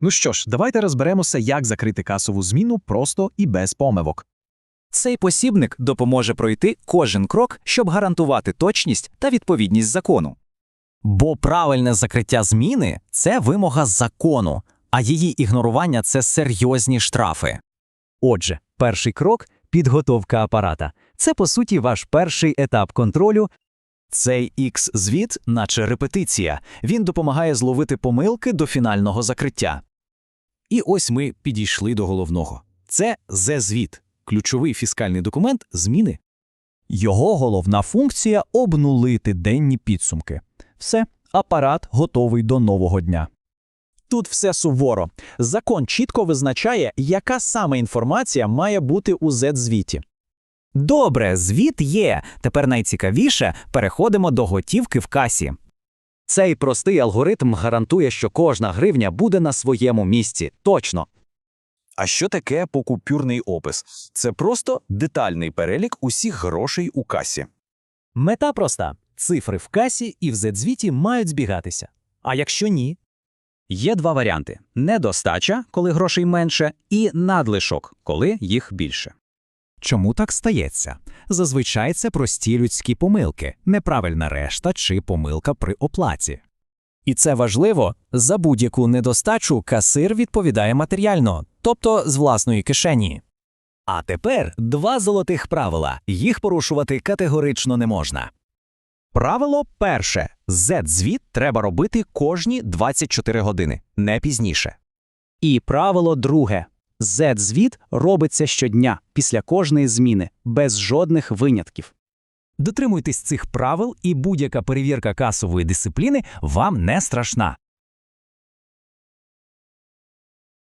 Ну що ж, давайте розберемося, як закрити касову зміну просто і без помилок. Цей посібник допоможе пройти кожен крок, щоб гарантувати точність та відповідність закону. Бо правильне закриття зміни це вимога закону, а її ігнорування це серйозні штрафи. Отже, перший крок підготовка апарата. Це по суті ваш перший етап контролю. Цей X-звіт, наче репетиція, він допомагає зловити помилки до фінального закриття. І ось ми підійшли до головного. Це Z-звіт, ключовий фіскальний документ зміни. Його головна функція обнулити денні підсумки. Все, апарат готовий до нового дня. Тут все суворо. Закон чітко визначає, яка саме інформація має бути у Z-звіті. Добре, звіт є. Тепер найцікавіше переходимо до готівки в касі. Цей простий алгоритм гарантує, що кожна гривня буде на своєму місці. Точно. А що таке покупюрний опис? Це просто детальний перелік усіх грошей у касі. Мета проста: цифри в касі і в Z-звіті мають збігатися. А якщо ні, Є два варіанти: недостача, коли грошей менше, і надлишок, коли їх більше. Чому так стається? Зазвичай це прості людські помилки, неправильна решта чи помилка при оплаті. І це важливо, за будь-яку недостачу касир відповідає матеріально, тобто з власної кишені. А тепер два золотих правила. Їх порушувати категорично не можна. Правило перше: Z-звіт треба робити кожні 24 години, не пізніше. І правило друге: Z-звіт робиться щодня після кожної зміни, без жодних винятків. Дотримуйтесь цих правил, і будь-яка перевірка касової дисципліни вам не страшна.